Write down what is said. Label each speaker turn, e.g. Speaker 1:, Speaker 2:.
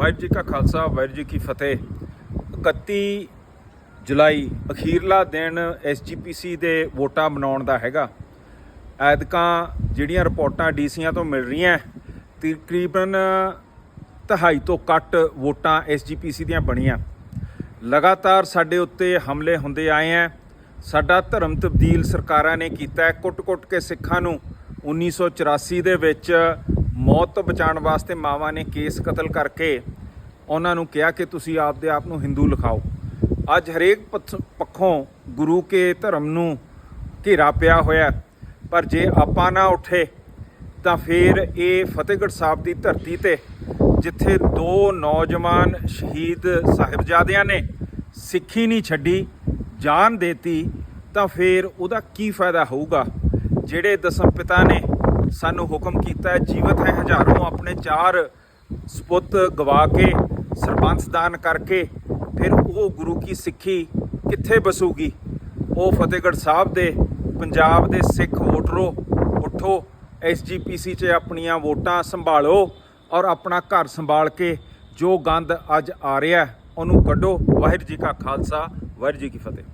Speaker 1: ਵਾਹਿਗੁਰੂ ਜੀ ਕਾ ਖਾਲਸਾ, ਵਾਹਿਗੁਰੂ ਜੀ ਕੀ ਫਤਿਹ। 31 ਜੁਲਾਈ, ਅਖੀਰਲਾ ਦਿਨ ਐਸਜੀਪੀਸੀ ਦੇ ਵੋਟਾਂ ਬਣਾਉਣ ਦਾ ਹੈਗਾ। ਐਦਕਾਂ ਜਿਹੜੀਆਂ ਰਿਪੋਰਟਾਂ ਡੀਸੀਆਂ ਤੋਂ ਮਿਲ ਰਹੀਆਂ, ਤਕਰੀਬਨ ਦਹਾਈ ਤੋਂ ਘੱਟ ਵੋਟਾਂ ਐਸਜੀਪੀਸੀ ਦੀਆਂ ਬਣੀਆਂ। ਲਗਾਤਾਰ ਸਾਡੇ ਉੱਤੇ ਹਮਲੇ ਹੁੰਦੇ ਆਏ ਆ। ਸਾਡਾ ਧਰਮ ਤਬਦੀਲ ਸਰਕਾਰਾਂ ਨੇ ਕੀਤਾ ਹੈ। ਕੁੱਟ-ਕੁੱਟ ਕੇ ਸਿੱਖਾਂ ਨੂੰ 1984 ਦੇ ਵਿੱਚ ਮੌਤ ਤੋਂ ਬਚਾਉਣ ਵਾਸਤੇ ਮਾਵਾਂ ਨੇ ਕੇਸ ਕਤਲ ਕਰਕੇ ਉਹਨਾਂ ਨੂੰ ਕਿਹਾ ਕਿ ਤੁਸੀਂ ਆਪਦੇ ਆਪ ਨੂੰ ਹਿੰਦੂ ਲਿਖਾਓ। ਅੱਜ ਹਰੇਕ ਪੱਥ- ਪੱਖੋਂ ਗੁਰੂ ਕੇ ਧਰਮ ਨੂੰ ਘੇਰਾ ਪਿਆ ਹੋਇਆ ਪਰ ਜੇ ਆਪਾਂ ਨਾ ਉੱਠੇ, ਤਾਂ ਫਿਰ ਇਹ ਫਤਿਹਗੜ੍ਹ ਸਾਹਿਬ ਦੀ ਧਰਤੀ ਤੇ, ਜਿੱਥੇ ਦੋ ਨੌਜਵਾਨ ਸ਼ਹੀਦ ਸਾਹਿਬਜ਼ਾਦਿਆਂ ਨੇ ਸਿੱਖੀ ਨਹੀਂ ਛੱਡੀ, ਜਾਨ ਦੇਤੀ, ਤਾਂ ਫਿਰ ਉਹਦਾ ਕੀ ਫਾਇਦਾ ਹੋਊਗਾ? ਜਿਹੜੇ ਦਸਮ ਪਿਤਾ ਨੇ ਸਾਨੂੰ ਹੁਕਮ ਕੀਤਾ ਜੀਵਤ ਹੈ ਹਜ਼ਾਰੋਂ ਆਪਣੇ ਚਾਰ ਸਪੁੱਤ ਗਵਾ ਕੇ, ਸਰਬੰਸ ਦਾਨ ਕਰਕੇ, ਫਿਰ ਉਹ ਗੁਰੂ ਕੀ ਸਿੱਖੀ ਕਿੱਥੇ ਬਸੂਗੀ? ਉਹ ਫਤਿਹਗੜ੍ਹ ਸਾਹਿਬ ਦੇ, ਪੰਜਾਬ ਦੇ ਸਿੱਖ ਵੋਟਰੋ, ਉਠੋ ਐਸਜੀਪੀਸੀ 'ਚ ਆਪਣੀਆਂ ਵੋਟਾਂ ਸੰਭਾਲੋ ਔਰ ਆਪਣਾ ਘਰ ਸੰਭਾਲ ਕੇ ਜੋ ਗੰਦ ਅੱਜ ਆ ਰਿਹਾ ਉਹਨੂੰ ਕੱਢੋ। ਵਾਹਿਗੁਰੂ ਜੀ ਕਾ ਖਾਲਸਾ, ਵਾਹਿਗੁਰੂ ਜੀ ਕੀ ਫਤਿਹ।